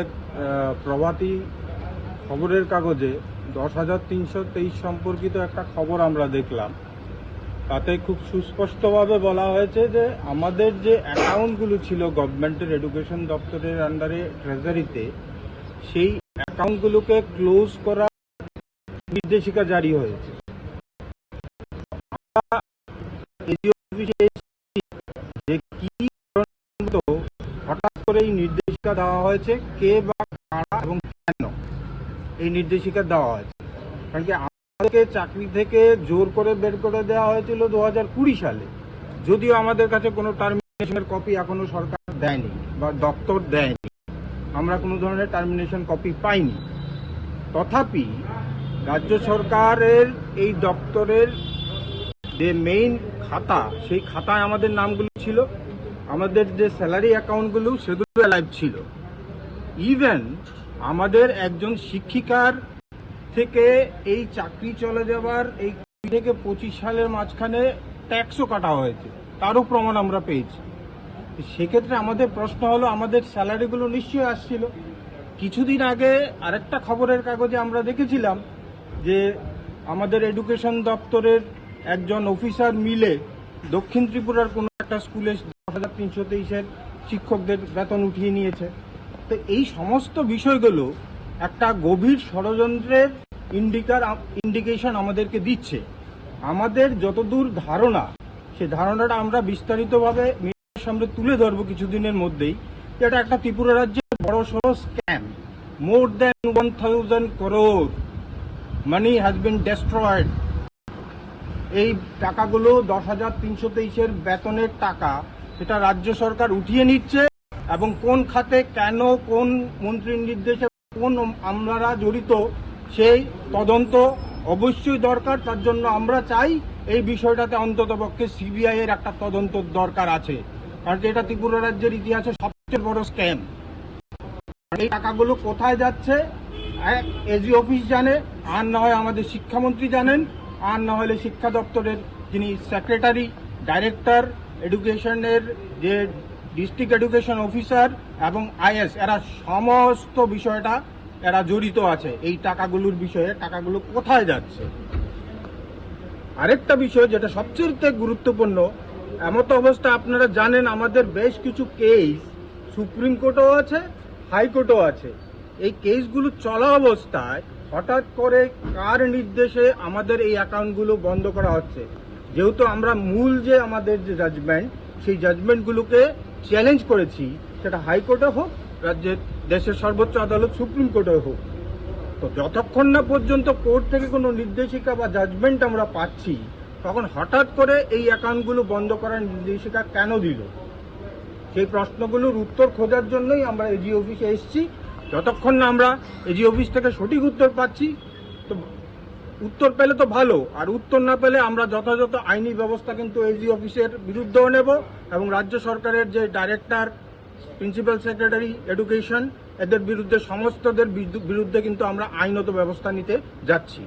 এক প্রভাতী খবরের কাগজে দশ হাজার তিনশো তেইশ সম্পর্কিত একটা খবর আমরা দেখলাম। তাতে খুব সুস্পষ্টভাবে বলা হয়েছে যে আমাদের যে অ্যাকাউন্টগুলো ছিল গভর্নমেন্টের এডুকেশন দপ্তরের আন্ডারে ট্রেজারিতে, সেই অ্যাকাউন্টগুলোকে ক্লোজ করার নির্দেশিকা জারি হয়েছে। যে কি হঠাৎ করে এই নির্দেশিকা দেওয়া হয়েছে, কে বা কারা এবং কেন এই নির্দেশিকা দেওয়া হয়েছে। কারণ কি আমাদেরকে চাকরি থেকে জোর করে বের করে দেওয়া হয়েছিল দু হাজার কুড়ি সালে। যদিও আমাদের কাছে কোনো টার্মিনেশনের কপি এখনও সরকার দেয়নি বা দপ্তর দেয়নি। আমরা কোনো ধরনের টার্মিনেশন কপি পাইনি। তথাপি রাজ্য সরকারের এই দপ্তরের যে মেইন খাতা, সেই খাতায় আমাদের নামগুলো ছিল। আমাদের যে স্যালারি অ্যাকাউন্টগুলো সেগুলো লাইভ ছিল। ইভেন আমাদের একজন শিক্ষিকার থেকে এই চাকরি চলে যাওয়ার এই থেকে পঁচিশ সালের মাঝখানে ট্যাক্সও কাটা হয়েছে। তারও প্রমাণ আমরা পেয়েছি। সেক্ষেত্রে আমাদের প্রশ্ন হলো, আমাদের স্যালারিগুলো নিশ্চয়ই আসছিল। কিছুদিন আগে আরেকটা খবরের কাগজে আমরা দেখেছিলাম যে আমাদের এডুকেশন দপ্তরের একজন অফিসার মিলে দক্ষিণ ত্রিপুরার কোনো একটা স্কুলে দশ হাজার তিনশো তেইশের শিক্ষকদের বেতন উঠিয়ে নিয়েছে। তো এই সমস্ত বিষয়গুলো একটা গভীর ষড়যন্ত্রের ইন্ডিকার ইন্ডিকেশন আমাদেরকে দিচ্ছে। আমাদের যতদূর ধারণা, সে ধারণাটা আমরা বিস্তারিতভাবে মিডিয়ার সামনে তুলে ধরবো কিছুদিনের মধ্যেই এটা একটা ত্রিপুরা রাজ্যের বড় সড় scam more than one thousand crore money has been destroyed এই টাকাগুলো দশ হাজার তিনশো তেইশের বেতনের টাকা সেটা রাজ্য সরকার উঠিয়ে নিচ্ছে। এবং কোন খাতে কেন কোন মন্ত্রীর নির্দেশে কোন আমলারা জড়িত, সেই তদন্ত অবশ্যই দরকার। তার জন্য আমরা চাই এই বিষয়টাতে অন্ততপক্ষে সিবিআই এর একটা তদন্ত দরকার আছে। কারণ এটা ত্রিপুরা রাজ্যের ইতিহাসে সবচেয়ে বড় স্ক্যাম। এই টাকাগুলো কোথায় যাচ্ছে এজি অফিস জানে, আর না হয় আমাদের শিক্ষামন্ত্রী জানেন, আর না হলে শিক্ষা দপ্তরের যিনি সেক্রেটারি, ডাইরেক্টর, এডুকেশনের যে ডিস্ট্রিক্ট এডুকেশন অফিসার এবং আইএস এরা সমস্ত বিষয়টা এরা জড়িত আছে। এই টাকাগুলোর বিষয়ে, টাকাগুলো কোথায় যাচ্ছে? আরেকটা বিষয় যেটা সবচেয়ে গুরুত্বপূর্ণ, এমত অবস্থা আপনারা জানেন, আমাদের বেশ কিছু কেস সুপ্রিম কোর্টও আছে হাইকোর্টও আছে। এই কেসগুলো চলা অবস্থায় হঠাৎ করে কার নির্দেশে আমাদের এই অ্যাকাউন্টগুলো বন্ধ করা হচ্ছে? যেহেতু আমরা মূল যে আমাদের যে জাজমেন্ট সেই জাজমেন্টগুলোকে চ্যালেঞ্জ করেছি, সেটা হাইকোর্টে হোক, রাজ্যের দেশের সর্বোচ্চ আদালত, সুপ্রিম কোর্টে হোক। তো যতক্ষণ না পর্যন্ত কোর্ট থেকে কোনো নির্দেশিকা বা জাজমেন্ট আমরা পাচ্ছি, তখন হঠাৎ করে এই অ্যাকাউন্টগুলো বন্ধ করার নির্দেশিকা কেন দিল? সেই প্রশ্নগুলোর উত্তর খোঁজার জন্যই আমরা এজি অফিসে এসেছি। যতক্ষণ না আমরা এজি অফিস থেকে সঠিক উত্তর পাচ্ছি, তো উত্তর পেলে তো ভালো, আর উত্তর না পেলে আমরা যথাযথ আইনি ব্যবস্থা কিন্তু এজি অফিসের বিরুদ্ধেও নেব এবং রাজ্য সরকারের যে ডাইরেক্টর প্রিন্সিপাল সেক্রেটারি এডুকেশন এদের বিরুদ্ধে সমস্তদের বিরুদ্ধে কিন্তু আমরা আইনত ব্যবস্থা নিতে যাচ্ছি।